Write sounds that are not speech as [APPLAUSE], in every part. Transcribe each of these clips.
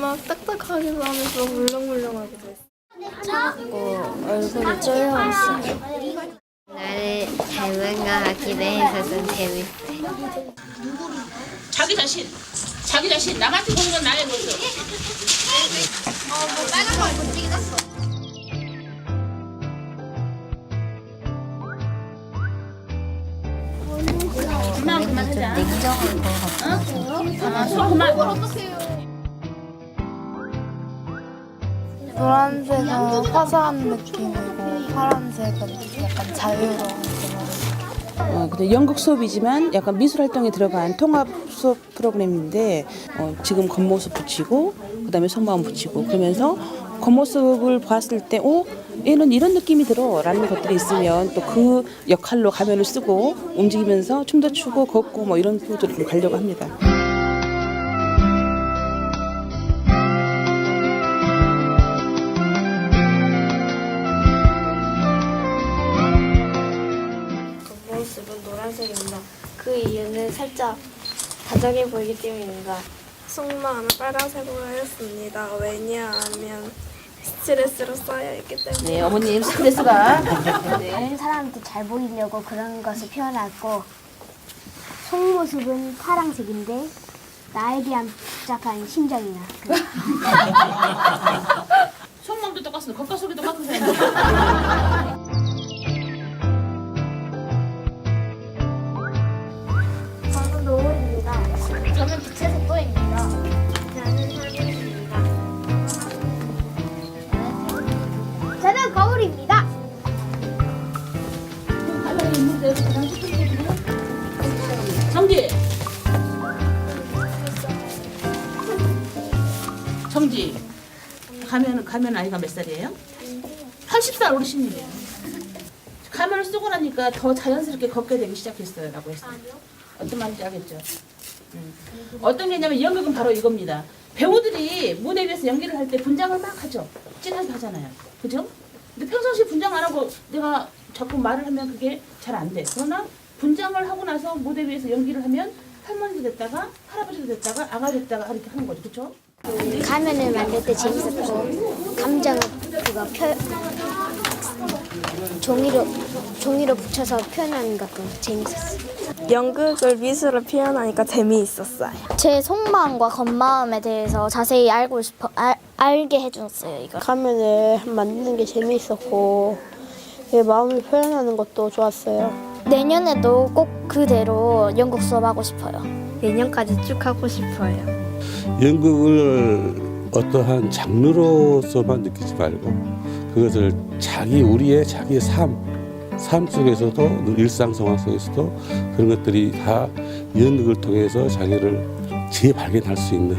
막 딱딱하기도 하면서 물렁물렁하기도 했어. 자꾸 얼굴이 쫄려왔어. 나를 닮은 것 같기도 해서 좀 재밌어. 자기 자신, 자기 자신, 남한테 보는 건 나의 모습. 그만 그만 하자. 냉정한 것 같아. 어, 손 그만. 노란색은 화사한 느낌이고 파란색은 약간 자유로운 그런. 어, 근데 연극 수업이지만 약간 미술 활동에 들어간 통합 수업 프로그램인데 어, 지금 겉모습 붙이고 그다음에 속마음 붙이고 그러면서 겉모습을 봤을 때 어, 얘는 이런 느낌이 들어라는 것들이 있으면 또 그 역할로 가면을 쓰고 움직이면서 춤도 추고 걷고 뭐 이런 좀 가려고 합니다. 그 이유는 살짝 다정해 보이기 때문입니다. 속마음을 빨간색으로 하였습니다. 왜냐하면 스트레스로 쌓여있기 때문에. 네, 어머님 스트레스가 다른 사람한테 잘 보이려고 그런 것을 표현하고 속모습은 파랑색인데 나에 대한 복잡한 심정이나 그 [LAUGHS] 정지. 정지. 가면 가면 아이가 몇 살이에요? 80살 어르신이래요. 가면을 쓰고 나니까 더 자연스럽게 걷게 되기 시작했어요라고 했어요. 어떤 말인지 알겠죠? 음. 어떤 게냐면 연극은 바로 이겁니다. 배우들이 무대 위에서 연기를 할 때 분장을 막 하죠. 진하게 하잖아요. 그죠? 근데 평상시 분장 안 하고 내가 자꾸 말을 하면 그게 잘 안 돼. 그러나 분장을 하고 나서 무대 위에서 연기를 하면 할머니도 됐다가 할아버지도 됐다가 아가 됐다가 이렇게 하는 거죠. 그렇죠? 가면을 만들 때 재밌었고 감정을 그거 표 종이로 종이로 붙여서 표현하는 것도 재밌었어요. 연극을 미술로 표현하니까 재미있었어요. 제 속마음과 겉마음에 대해서 자세히 알고 싶어 알, 알게 해줬어요 이거. 가면을 만드는 게 재미있었고 내 마음을 표현하는 것도 좋았어요. 내년에도 꼭 그대로 연극 수업하고 싶어요. 내년까지 쭉 하고 싶어요. 연극을 어떠한 장르로서만 느끼지 말고 그것을 자기 우리의 자기의 삶, 삶 속에서도 일상 생활 속에서도 그런 것들이 다 연극을 통해서 자기를 재발견할 수 있는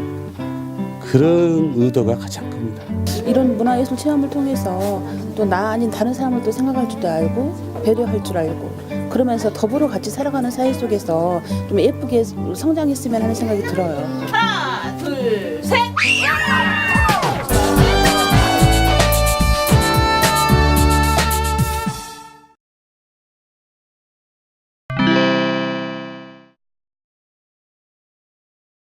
그런 의도가 가장 큽니다. 이런 문화예술 체험을 통해서 또 나 아닌 다른 사람을 또 생각할 줄도 알고 배려할 줄 알고 그러면서 더불어 같이 살아가는 사회 속에서 좀 예쁘게 성장했으면 하는 생각이 들어요. 하나, 둘, 셋.